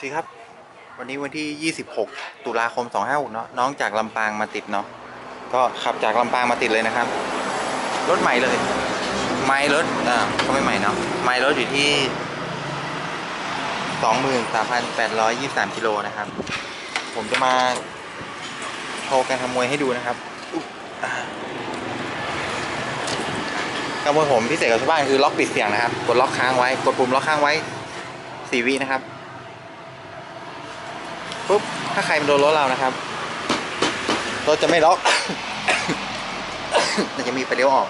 สิครับ วันนี้วันที่ 26 ตุลาคม 256เนาะน้องจากลำปางมาติดเนาะก็ขับจากลำปางมาติดเลยนะครับ รถใหม่เลย ไมล์รถอ่าก็ไม่ใหม่เนาะไมล์รถอยู่ที่ 23,823กิโลนะครับ ผมจะมาโชว์การขโมยให้ดูนะครับอุ๊บอ่าการขโมยผมพิเศษกับชาวบ้านคือล็อกปิดเสียงนะครับ กดล็อกค้างไว้ กดปุ่มล็อกค้างไว้สี่วินะครับ ปุ๊บถ้าใครมาโดนรถเรานะครับรถจะไม่ล็อกแต่จะมีไฟเลี้ยวออก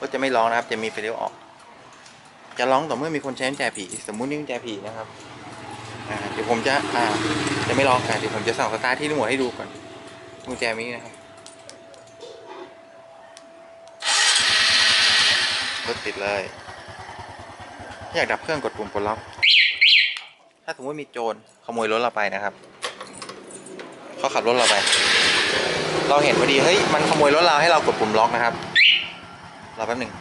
รถจะไม่ร้องนะครับ จะมีไฟเลี้ยวออก จะร้องต่อเมื่อมีคนใช้กุญแจผี สมมุตินี่กุญแจผีนะครับเดี๋ยวผมจะอ่าจะไม่ร้องค่ะเดี๋ยวผมจะสั่งสตาร์ทที่รีโมทให้ดูก่อนกุญแจมีนะครับรถติดเลยถ้าอยากดับเครื่องกดปุ่มปลดล็อกาสมมติมีโจรขโมยรถเราไปนะครับเขาขับรถเราไป เราเห็นพอดีเฮ้ยมันขโมยรถเราให้เรากดปุ่มล็อกนะครับรอแป๊บหนึ่ง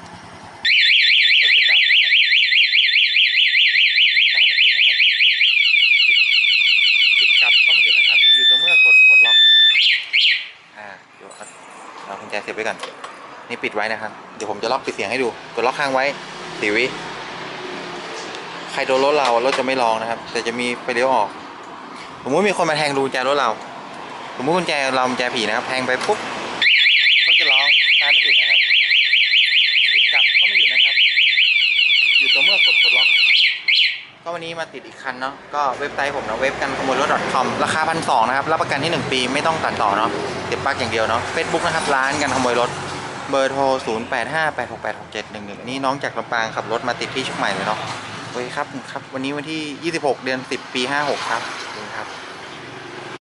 รถจะดับนะครับตั้งไม่ติดนะครับบิดบิดกลับก็ไม่หยุดนะครับ อยู่ต่เมื่อกดปลดล็อกอ่าเดี๋ยวเอากุญแจเสียบไว้ก่อนนี่ปิดไว้นะครับ เดี๋ยวผมจะล็อกปิดเสียงให้ดู กดล็อกค้างไว้สี่วิ ใครโดนรถเรารถจะไม่ร้องนะครับ แต่จะมีไฟเลี้ยวออก สมมติมีคนมาแทงดูแจรถเรา สมมติกุญแจเรากุญแจผีนะครับ แทงไปปุ๊บก็จะร้องตามไม่ติดนะครับติดกลับก็ไม่หยุดนะครับ อยู่ตัวเมื่อกดกดล็อก ก็วันนี้มาติดอีกคันเนาะ ก็เว็บไซต์ผมนะเว็บกันขโมยรถ .com ราคาพันสองนะครับ รับประกันที่ 1 ปีไม่ต้องตัดต่อเนาะเก็บปลั๊กอย่างเดียวเนาะ Facebook นะครับ ร้านกันขโมยรถเบอร์โทร 0 8 5 8 6 8 6 7 1 1 นี่น้องจากลำปางขับรถมาติดที่เชียงใหม่เลยเนาะ สวัสดีครับครับ วันนี้วันที่ 26 เดือน 10 ปี 56 ครับขอบคุณครับ